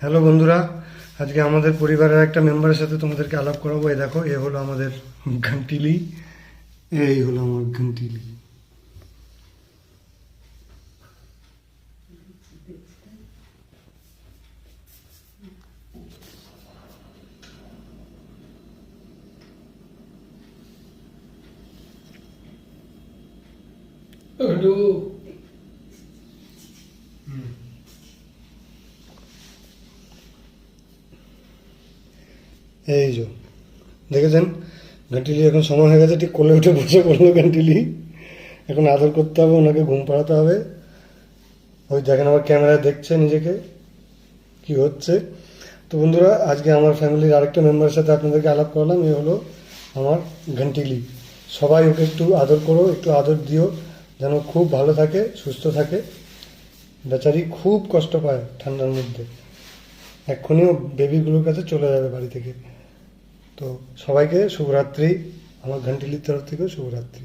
Hello বন্ধুরা। আজকে আমাদের পরিবারের একটা মেম্বারের সাথে তোমাদেরকে আলাপ করাবো। এই দেখো, এ হলো আমাদের ঘন্টিলি। এই হলো আমার ঘন্টিলি। এই যে, দেখেছেন? ঘন্টিলি এখন সময় হয়ে গেছে, ঠিক কোলে উঠে বসে পড়ল ঘন্টিলি এখন আদর করতে হবে, ওনাকে ঘুম পাড়াতে হবে। ওই দেখেন আবার ক্যামেরায় দেখছে নিজেকে, কি হচ্ছে। তো বন্ধুরা, আজকে আমার ফ্যামিলির আরেকটা মেম্বারের সাথে আপনাদেরকে আলাপ করলাম, এ হলো আমার ঘন্টিলি সবাই ওকে একটু আদর করো, একটু আদর দিও, যেন খুব ভালো থাকে, সুস্থ থাকে। বেচারি খুব কষ্ট পায় ঠান্ডার মধ্যে। এক্ষুনিও বেবিগুলোর কাছে চলে যাবে বাড়ি থেকে। তো সবাইকে শুভরাত্রি আমার ঘন্টিলির তরফ থেকে শুভরাত্রি।